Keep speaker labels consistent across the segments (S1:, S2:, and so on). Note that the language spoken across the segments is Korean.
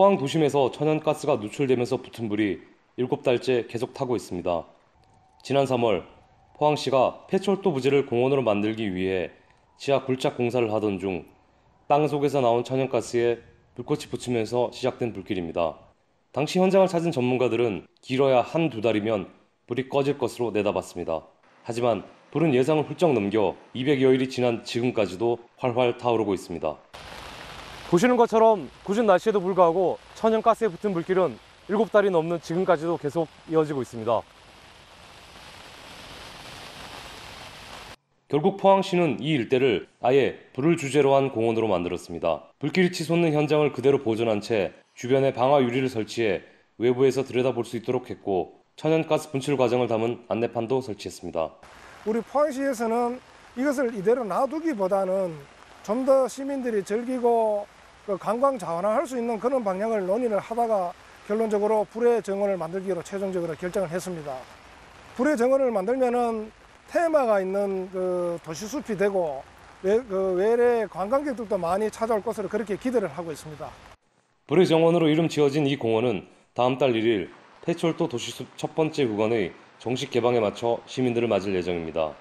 S1: 포항 도심에서 천연가스가 누출되면서 붙은 불이 7달째 계속 타고 있습니다. 지난 3월 포항시가 폐철도 부지를 공원으로 만들기 위해 지하 굴착 공사를 하던 중 땅 속에서 나온 천연가스에 불꽃이 붙으면서 시작된 불길입니다. 당시 현장을 찾은 전문가들은 길어야 한 두 달이면 불이 꺼질 것으로 내다봤습니다. 하지만 불은 예상을 훌쩍 넘겨 200여일이 지난 지금까지도 활활 타오르고 있습니다. 보시는 것처럼 궂은 날씨에도 불구하고 천연가스에 붙은 불길은 7달이 넘는 지금까지도 계속 이어지고 있습니다. 결국 포항시는 이 일대를 아예 불을 주제로 한 공원으로 만들었습니다. 불길이 치솟는 현장을 그대로 보존한 채 주변에 방화 유리를 설치해 외부에서 들여다볼 수 있도록 했고 천연가스 분출 과정을 담은 안내판도 설치했습니다.
S2: 우리 포항시에서는 이것을 이대로 놔두기보다는 좀 더 시민들이 즐기고 그 관광 자원화할 수 있는 그런 방향을 논의를 하다가 결론적으로 불의 정원을 만들기로 최종적으로 결정을 했습니다. 불의 정원을 만들면은 테마가 있는 그 도시숲이 되고 외, 그 외래 관광객들도 많이 찾아올 것으로 그렇게 기대를 하고 있습니다.
S1: 불의 정원으로 이름 지어진 이 공원은 다음 달 1일 폐철도 도시숲 첫 번째 구간의 정식 개방에 맞춰 시민들을 맞을 예정입니다.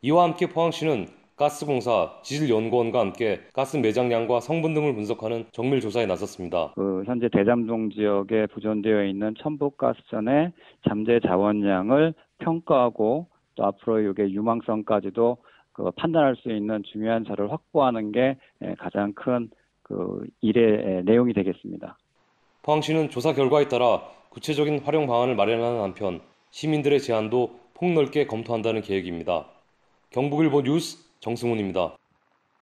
S1: 이와 함께 포항시는 가스공사, 지질연구원과 함께 가스 매장량과 성분 등을 분석하는 정밀 조사에 나섰습니다.
S3: 그 현재 대잠동 지역에 보존되어 있는 첨부가스전의 잠재 자원량을 평가하고 또 앞으로 이게 유망성까지도 그 판단할 수 있는 중요한 자료를 확보하는 게 가장 큰 그 일의 내용이 되겠습니다.
S1: 포항시는 조사 결과에 따라 구체적인 활용 방안을 마련하는 한편 시민들의 제안도 폭넓게 검토한다는 계획입니다. 경북일보 뉴스 정승훈입니다.